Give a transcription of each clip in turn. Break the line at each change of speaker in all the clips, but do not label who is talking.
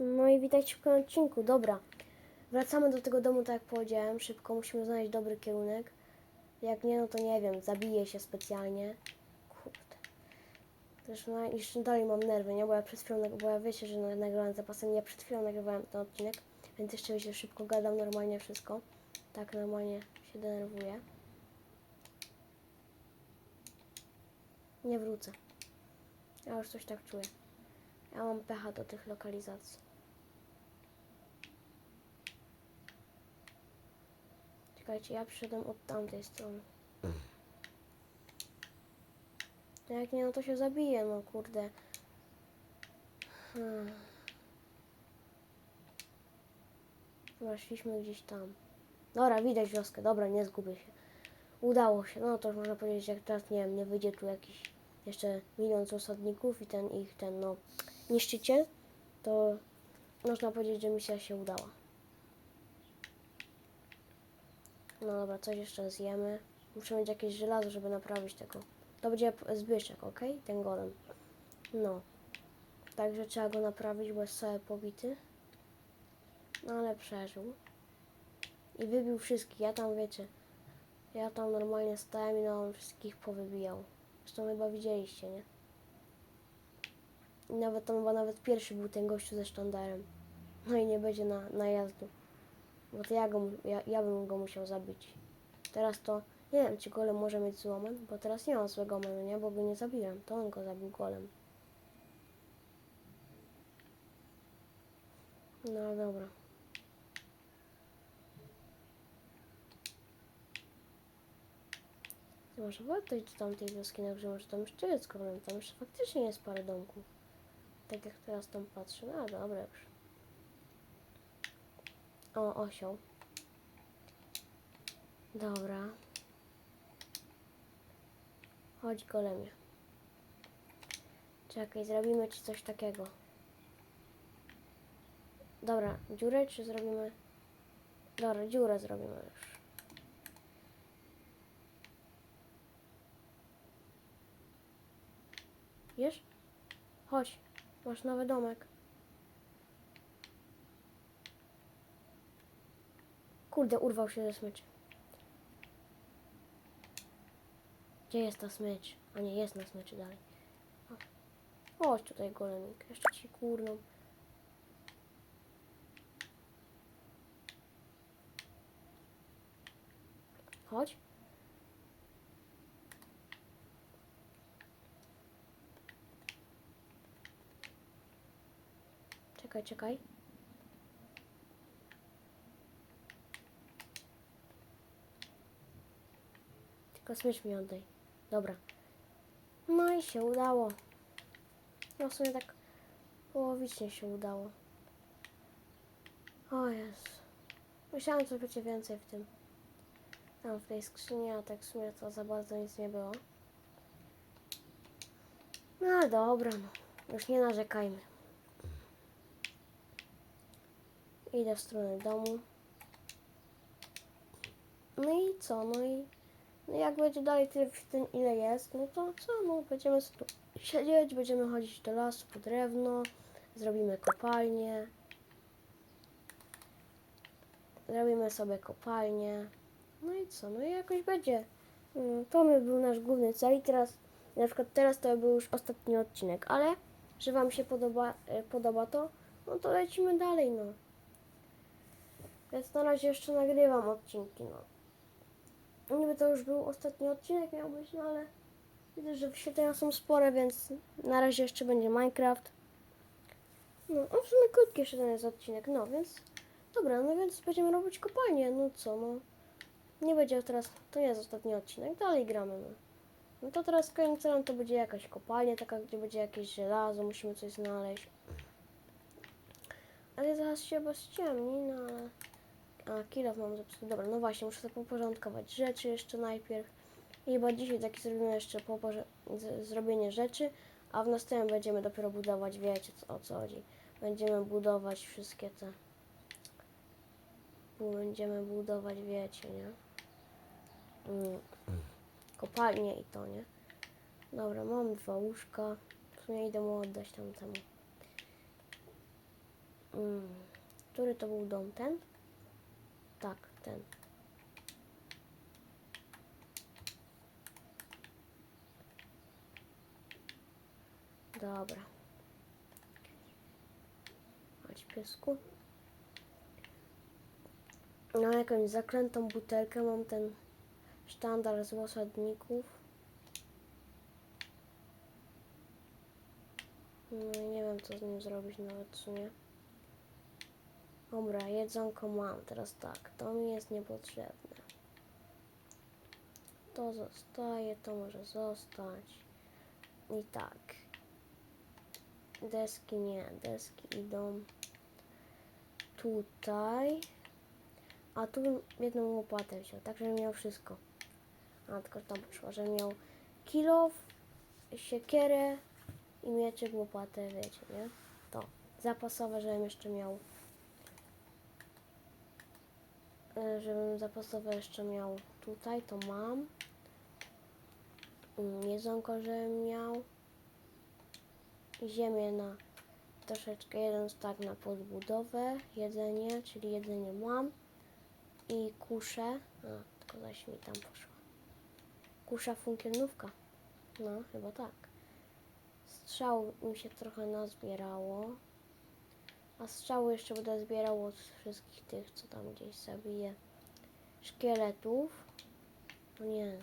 No i witajcie w kolejnym odcinku. Dobra, wracamy do tego domu, tak jak powiedziałem. Szybko musimy znaleźć dobry kierunek. Jak nie, no to nie wiem, zabiję się specjalnie. Kurde. Zresztą na- jeszcze dalej mam nerwy, nie? Bo ja przed chwilą, bo ja wiecie, że na- nagrałem zapasem, ja przed chwilą nagrywałem ten odcinek, więc jeszcze wiecie, szybko gadam normalnie wszystko. Tak normalnie się denerwuję. Nie wrócę. Ja już coś tak czuję. Ja mam pecha do tych lokalizacji. Czekajcie, ja przyszedłem od tamtej strony. To jak nie, no to się zabije, no kurde. Hmm. Dobra, szliśmy gdzieś tam. Dobra, widać wioskę, dobra, nie zgubię się. Udało się, no to już można powiedzieć, jak teraz, nie wiem, nie wyjdzie tu jakiś jeszcze milion osadników i ten ich, ten, no, niszczyciel, to można powiedzieć, że misja się udała. No dobra, coś jeszcze zjemy. Muszę mieć jakieś żelazo, żeby naprawić tego. To będzie Zbyszek, ok? Ten golem. No. Także trzeba go naprawić, bo jest cały pobity. No ale przeżył. I wybił wszystkich. Ja tam, wiecie, ja tam normalnie stałem i no on wszystkich powybijał. Zresztą chyba widzieliście, nie? Nawet tam chyba nawet pierwszy był ten gościu ze sztandarem. No i nie będzie na, najazdu. Bo to ja, go, ja, ja bym go musiał zabić. Teraz to nie wiem, czy golem może mieć złomem, bo teraz nie mam złego menu, nie? Bo go nie zabiłem. To on go zabił golem. No dobra. Może warto iść do tamtej wioski, na górze, może tam jeszcze jest golem. Tam jeszcze faktycznie jest parę domków. Tak jak teraz tam patrzę. No dobra już. O, osioł. Dobra. Chodź golemie. Czekaj, zrobimy ci coś takiego. Dobra, dziurę czy zrobimy... Dobra, dziurę zrobimy już. Wiesz? Chodź, masz nowy domek. Kurde, urwał się ze smyczy. Gdzie jest ta smycz? A nie, jest na smyczy dalej. Chodź tutaj, golemik. Jeszcze ci kurną. Chodź. Czekaj, czekaj. Tylko smycz mi oddaj. Dobra. No i się udało. No w sumie tak połowicznie się udało. O jest. Myślałam, że będzie więcej w tym. Tam w tej skrzyni, a tak w sumie to za bardzo nic nie było. No dobra, no. Już nie narzekajmy. Idę w stronę domu. No i co? No i no jak będzie dalej tyle tym ile jest, no to co? No będziemy tu siedzieć, będziemy chodzić do lasu po drewno, zrobimy kopalnię. Zrobimy sobie kopalnię. No i co? No i jakoś będzie. Mm, To my był nasz główny cel i teraz, na przykład teraz to był już ostatni odcinek, ale że Wam się podoba, e, podoba to, no to lecimy dalej, no. Więc na razie jeszcze nagrywam odcinki, no. Niby to już był ostatni odcinek miał być, no ale widzę, że wyświetlenia są spore, więc na razie jeszcze będzie Minecraft. No, a w sumie krótki jeszcze ten jest odcinek, no więc dobra, no więc będziemy robić kopalnię, no co, no. Nie będzie teraz, to nie jest ostatni odcinek, dalej gramy, no. No to teraz kolejnym celem to będzie jakaś kopalnia, taka, gdzie będzie jakieś żelazo, musimy coś znaleźć. Ale zaraz się chyba ściemni, no ale... A, kilof mam zepsuty. Dobra, no właśnie, muszę sobie poporządkować rzeczy jeszcze najpierw. I chyba dzisiaj taki zrobimy jeszcze zrobienie rzeczy, a w następnym będziemy dopiero budować, wiecie co, o co chodzi. Będziemy budować wszystkie te... Będziemy budować, wiecie, nie? Mm. Kopalnie i to, nie? Dobra, mam dwa łóżka. W sumie idę mu oddać tamtemu. Mm, który to był dom? Ten? Tak, ten. Dobra. Chodź piesku. Mam jakąś zaklętą butelkę, mam ten sztandar z osadników. No nie wiem co z nim zrobić nawet w sumie. Dobra, jedzonko mam, teraz tak, to mi jest niepotrzebne. To zostaje, to może zostać. I tak. Deski nie, deski idą tutaj. A tu bym jedną łopatę wziął, tak żeby miał wszystko. A tylko tam poszło, że miał kilof, siekierę i mieczyk, łopatę, wiecie, nie? To zapasowe, żebym jeszcze miał. Żebym zapasowe jeszcze miał tutaj, to mam. Mm, Jedzonko, żebym miał. Ziemię na troszeczkę jeden stak na podbudowę, jedzenie, czyli jedzenie mam i kuszę. A, tylko zaś mi tam poszła. Kusza funkielnówka. No, chyba tak. Strzał mi się trochę nazbierało. A strzały jeszcze będę zbierał od wszystkich tych, co tam gdzieś zabiję. Szkieletów. No nie.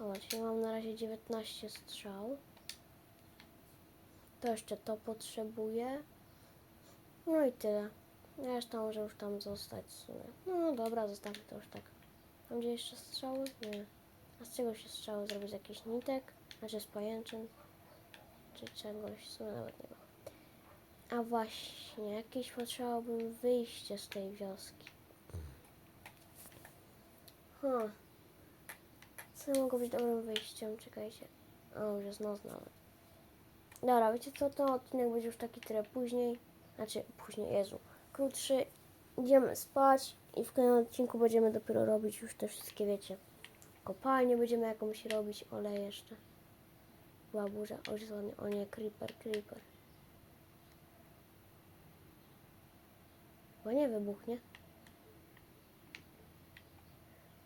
O, czyli mam na razie 19 strzał. To jeszcze to potrzebuję. No i tyle. Reszta może już tam zostać w sumie. No dobra, zostawię to już tak. Tam gdzie jeszcze strzały? Nie. A z czego się strzały zrobić? Z jakichś nitek? Znaczy z pajęczyn? Czy czegoś? W sumie nawet nie ma. A właśnie, jakieś potrzebowałbym wyjście z tej wioski. Ha. Co mogło być dobrym wyjściem? Czekajcie. O, już noc nawet. Dobra, wiecie co? To odcinek będzie już taki tyle później. Znaczy, później, Jezu. Krótszy. Idziemy spać i w kolejnym odcinku będziemy dopiero robić już te wszystkie, wiecie. Kopalnie będziemy jakąś robić, ole jeszcze. Była burza, o, jest ładnie. o nie, creeper, creeper. Chyba nie wybuchnie.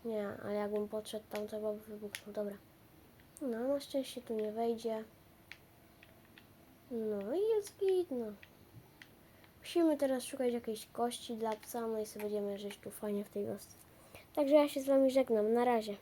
Nie, ale jakbym podszedł tam, to by wybuchnął. Dobra. No, na szczęście tu nie wejdzie. No i jest git, no. Musimy teraz szukać jakiejś kości dla psa, no i sobie będziemy żyć tu fajnie w tej wiosce. Także ja się z wami żegnam. Na razie.